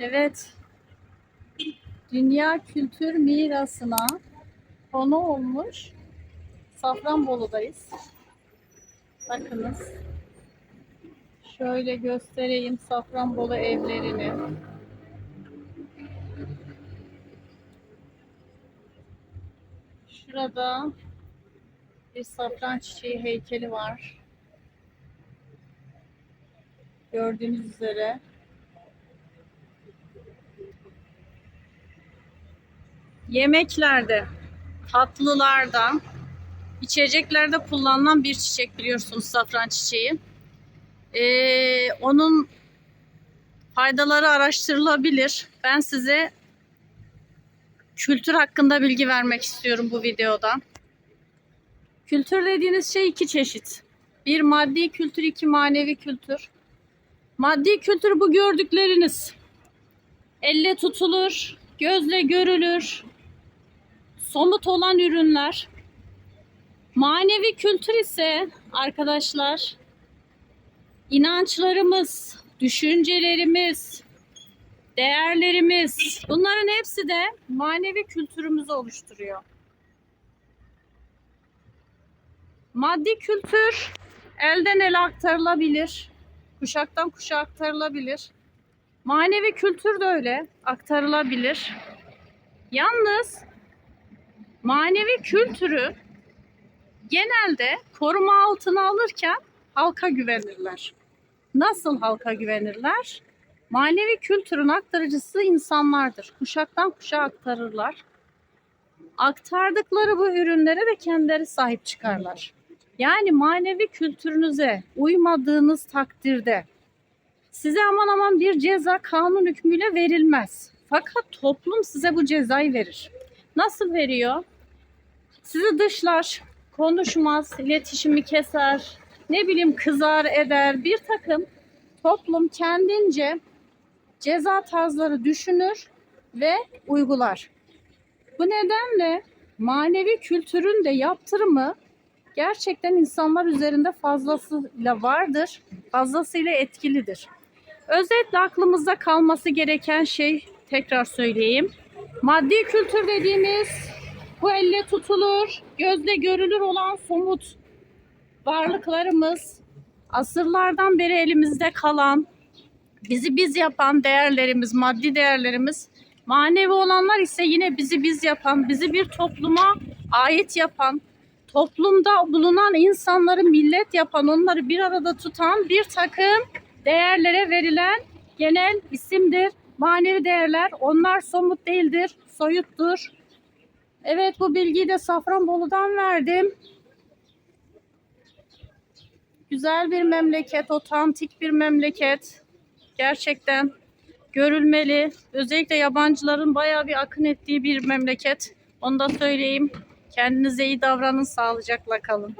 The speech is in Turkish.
Evet. Dünya Kültür Mirası'na konu olmuş Safranbolu'dayız. Bakınız. Şöyle göstereyim Safranbolu evlerini. Şurada bir safran çiçeği heykeli var. Gördüğünüz üzere. Yemeklerde, tatlılarda, içeceklerde kullanılan bir çiçek biliyorsunuz safran çiçeği. Ee, onun faydaları araştırılabilir. Ben size kültür hakkında bilgi vermek istiyorum bu videoda. Kültür dediğiniz şey iki çeşit. Bir maddi kültür, iki manevi kültür. Maddi kültür bu gördükleriniz. Elle tutulur, gözle görülür, somut olan ürünler. Manevi kültür ise arkadaşlar inançlarımız, düşüncelerimiz, değerlerimiz bunların hepsi de manevi kültürümüzü oluşturuyor. Maddi kültür elden ele aktarılabilir, kuşaktan kuşağa aktarılabilir. Manevi kültür de öyle aktarılabilir. Yalnız manevi kültürü genelde koruma altına alırken halka güvenirler. Nasıl halka güvenirler? Manevi kültürün aktarıcısı insanlardır. Kuşaktan kuşağa aktarırlar. Aktardıkları bu ürünlere de kendileri sahip çıkarlar. Yani manevi kültürünüze uymadığınız takdirde size aman aman bir ceza kanun hükmüyle verilmez. Fakat toplum size bu cezayı verir. Nasıl veriyor? Sizi dışlar, konuşmaz, iletişimi keser, ne bileyim kızar eder. Bir takım toplum kendince ceza tarzları düşünür ve uygular. Bu nedenle manevi kültürün de yaptırımı gerçekten insanlar üzerinde fazlasıyla vardır, fazlasıyla etkilidir. Özetle aklımızda kalması gereken şey tekrar söyleyeyim. Maddi kültür dediğimiz bu elle tutulur, gözle görülür olan somut varlıklarımız, asırlardan beri elimizde kalan, bizi biz yapan değerlerimiz, maddi değerlerimiz, manevi olanlar ise yine bizi biz yapan, bizi bir topluma ait yapan, toplumda bulunan insanları millet yapan, onları bir arada tutan bir takım değerlere verilen genel isimdir. Manevi değerler onlar somut değildir, soyuttur. Evet bu bilgiyi de Safranbolu'dan verdim. Güzel bir memleket, otantik bir memleket. Gerçekten görülmeli. Özellikle yabancıların bayağı bir akın ettiği bir memleket. Onu da söyleyeyim. Kendinize iyi davranın, sağlıcakla kalın.